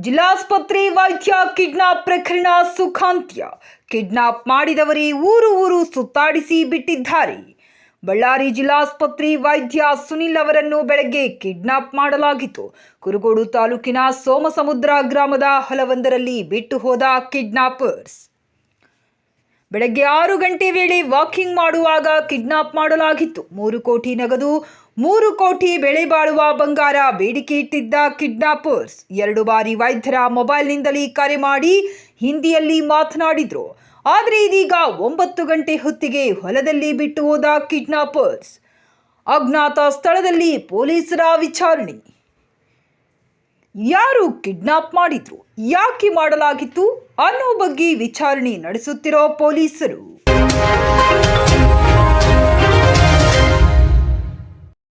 ಜಿಲ್ಲಾಸ್ಪತ್ರೆ ವೈದ್ಯ ಕಿಡ್ನಾಪ್ ಪ್ರಕರಣ ಸುಖಾಂತ್ಯ. ಕಿಡ್ನಾಪ್ ಮಾಡಿದವರೇ ಊರು ಊರು ಸುತ್ತಾಡಿಸಿ ಬಿಟ್ಟಿದ್ದಾರೆ. ಬಳ್ಳಾರಿ ಜಿಲ್ಲಾಸ್ಪತ್ರೆ ವೈದ್ಯ ಸುನಿಲ್ ಅವರನ್ನು ಬೆಳಗ್ಗೆ ಕಿಡ್ನಾಪ್ ಮಾಡಲಾಗಿತ್ತು. ಕುರುಗೋಡು ತಾಲೂಕಿನ ಸೋಮಸಮುದ್ರ ಗ್ರಾಮದ ಹೊಲವೊಂದರಲ್ಲಿ ಬಿಟ್ಟು ಹೋದ ಕಿಡ್ನಾಪರ್ಸ್. ಬೆಳಗ್ಗೆ ಆರು ಗಂಟೆ ವೇಳೆ ವಾಕಿಂಗ್ ಮಾಡುವಾಗ ಕಿಡ್ನಾಪ್ ಮಾಡಲಾಗಿತ್ತು. ಮೂರು ಕೋಟಿ ನಗದು, ಮೂರು ಕೋಟಿ ಬೆಳೆ ಬಾಳುವ ಬಂಗಾರ ಬೇಡಿಕೆ ಇಟ್ಟಿದ್ದ ಕಿಡ್ನಾಪರ್ಸ್ ಎರಡು ಬಾರಿ ವೈದ್ಯರ ಮೊಬೈಲ್ನಿಂದಲೇ ಕರೆ ಮಾಡಿ ಹಿಂದಿಯಲ್ಲಿ ಮಾತನಾಡಿದ್ರು. ಆದರೆ ಇದೀಗ ಒಂಬತ್ತು ಗಂಟೆ ಹೊತ್ತಿಗೆ ಹೊಲದಲ್ಲಿ ಬಿಟ್ಟು ಹೋದ ಕಿಡ್ನಾಪರ್ಸ್. ಅಜ್ಞಾತ ಸ್ಥಳದಲ್ಲಿ ಪೊಲೀಸರ ವಿಚಾರಣೆ. ಯಾರು ಕಿಡ್ನಾಪ್ ಮಾಡಿದ್ರು? ಯಾಕೆ ಮಾಡಲಾಗಿತ್ತು ಅನ್ನೋ ಬಗ್ಗೆ ವಿಚಾರಣೆ ನಡೆಸುತ್ತಿರೋ ಪೊಲೀಸರು.